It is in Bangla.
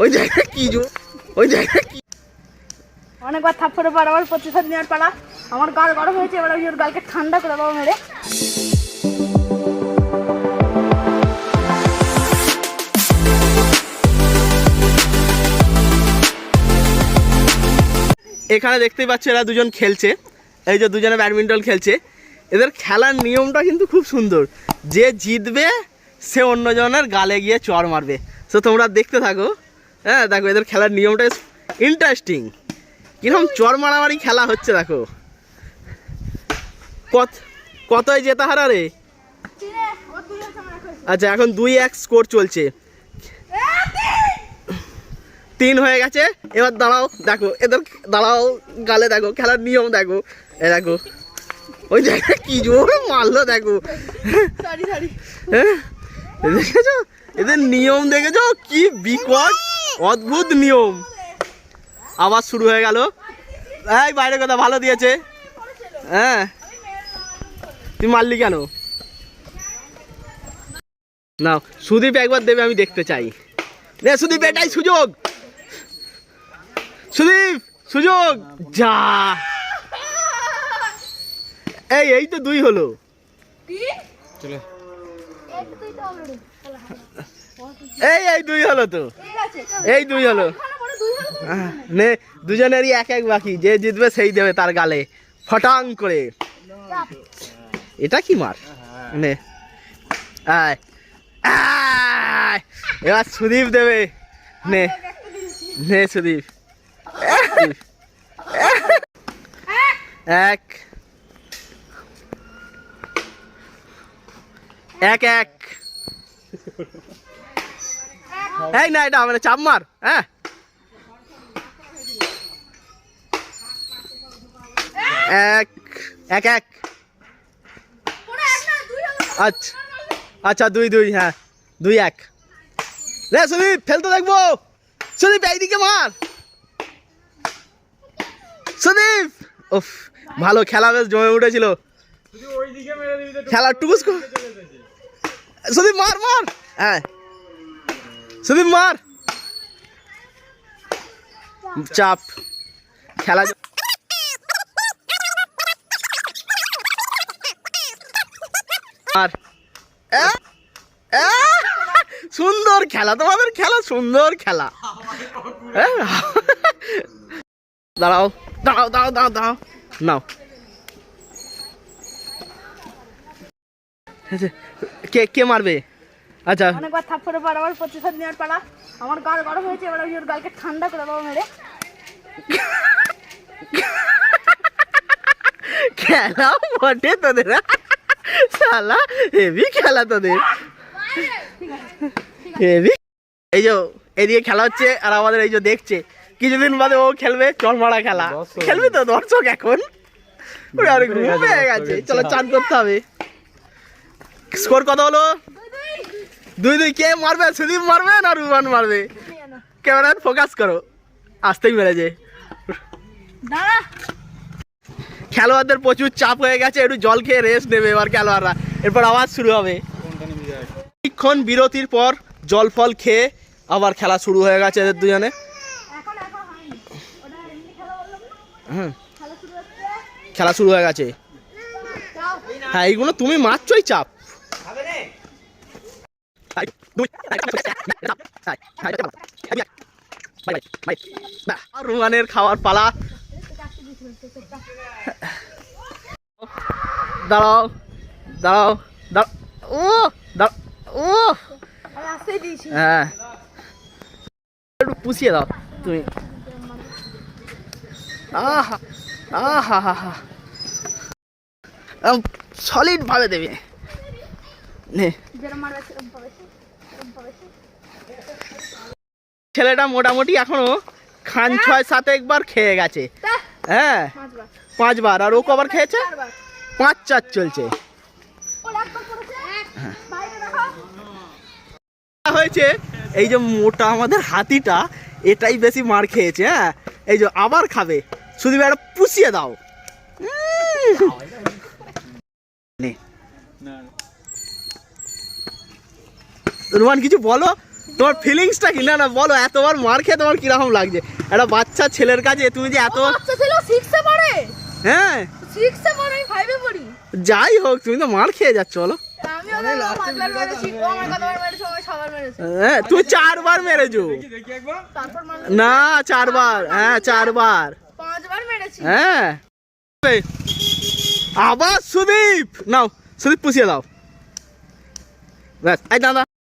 ওই জায়গায় কি জো ওই জায়গায় কি অনেকবার থাপ্পড়ে পর আবার প্রতিশোধ নেওয়ার পালা। আমার গাল গরম হয়েছে এবার আমি ওর গালকে ঠান্ডা করে দেবো মেরে। এখানে দেখতেই পাচ্ছ এরা দুজন খেলছে। এই যে দুজনে ব্যাডমিন্টন খেলছে। এদের খেলার নিয়মটা কিন্তু খুব সুন্দর। যে জিতবে সে অন্যজনের গালে গিয়ে চড় মারবে। তো তোমরা দেখতে থাকো। হ্যাঁ দেখো এদের খেলার নিয়মটা ইন্টারেস্টিং কীরকম চড় মারামারি খেলা হচ্ছে দেখো। কত কতই জেতা হারা রে? আচ্ছা এখন দুই এক স্কোর চলছে। তিন হয়ে গেছে এবার দাঁড়াও দেখো এদের দাঁড়াও গালে দেখো খেলার নিয়ম দেখো। এ দেখো ওই জায়গায় কি জোর মারলো দেখো। হ্যাঁ দেখেছ? এদের নিয়ম দেখেছ? কি বিকট অদ্ভুত নিয়ম। আবার শুরু হয়ে গেল। এই বাইরে কথা ভালো দিয়েছে। হ্যাঁ। তুই মারলি কেন? না সুদীপ একবার দেবে আমি দেখতে চাই। নে সুদীপ এটাই সুযোগ। সুদীপ সুযোগ। যা। এই এই তো দুই হলো। এই এই দুই হলো তো। এই দুই হলো। নে, দুজনেরই এক এক বাকি। যে জিতবে সেই দেবে তার গালে। ফটাং করে। এটা কি মার? নে। এবার সুদীপ দেবে। নে। নে, সুদীপ। এক। এক এক। এই না এটা চাপ মার হ্যাঁ। এক এক এক। আচ্ছা আচ্ছা দুই দুই হ্যাঁ দুই এক। রে সুদীপ ফেলতে দেখব। সুদীপ এইদিকে মার। সুদীপ উফ ভালো খেলা বেশ জমে উঠেছিল। খেলা টুকুস সুদীপ মার মার। হ্যাঁ। সুদীপ, মার। চাপ। খেলা আর? সুন্দর খেলা, তোমাদের খেলা সুন্দর খেলা? দাঁড়াও দাঁড়াও দাঁড়াও দাঁড়াও দাঁড়াও। নাও। কে কে মারবে? আচ্ছা। অনেকবার থাপ্পড়ে পর আবার প্রতিশোধ নেওয়ার পালা। আমার গাল গরম হয়েছে এবার আমি ওর গালকে ঠান্ডা করে দেবো মেরে। খেলা বটে তোদের। শালা হেভি খেলা তোদের। হেভি এই যে এদিকে খেলা হচ্ছে আর আমাদের এই যে দেখছে। কিছুদিন বাদে ও খেলবে চলমারা খেলা। খেলবে তো দর্শক এখন। ঘুম পেয়ে গেছে। চলো চান করতে হবে। স্কোর কত হলো? দুই দুই কে মারবে সুদীপ মারবে না রুমান মারবে? ক্যামেরা ফোকাস করো। আসতেই মেরেছে দাঁড়া। খেলোয়াড়দের প্রচুর চাপ হয়ে গেছে একটু জল খেয়ে রেস্ট নেবে এবার খেলোয়াড়রা। এরপর আবার শুরু হবে। কিছুক্ষণ বিরতির পর জল ফল খেয়ে আবার খেলা শুরু হয়ে গেছে এদের দুজনে। হুম। খেলা শুরু হয়ে গেছে। হ্যাঁ এইগুলো তুমি মারছই চাপ। রুমানের খাওয়ার পালা দাঁড়াও দাঁড়াও দাঁড়াও ও দাঁড়াও ও হ্যাঁ একটু পুষিয়ে দাও তুমি আহা আহা হা হা সলিড ভাবে দেবে নে ছেলেটা মোটামুটি এখনও খান ছয় সাত একবার খেয়ে গেছে। হ্যাঁ পাঁচবার। আর ও কবার খেয়েছে? পাঁচ চার চলছে। ও একবার করেছে? বাইরে রাখো হয়েছে এই যে মোটা আমাদের হাতিটা এটাই বেশি মার খেয়েছে হ্যাঁ? এই যে আবার খাবে। শুধু একটা পুষিয়ে দাও। নে। রোমান কিছু বলো? তোমার ফিলিংসটা কি? না না বলো এতবার মার খেয়ে তোমার কীরকম লাগছে? একটা বাচ্চা ছেলের কাছে তুমি যে এত বাচ্চা ছিল সিক্সে পড়ে। হ্যাঁ। সিক্সে পড়ে আমি ফাইভে পড়ি। যাই হোক তুমি তো মার খেয়ে যাচ্ছ বলো হ্যাঁ তুমি চারবার মেরেছো। না চারবার। হ্যাঁ চারবার। হ্যাঁ। আবার সুদীপ! নাও সুদীপ পুষিয়ে দাও। ব্যাস এই দাদা।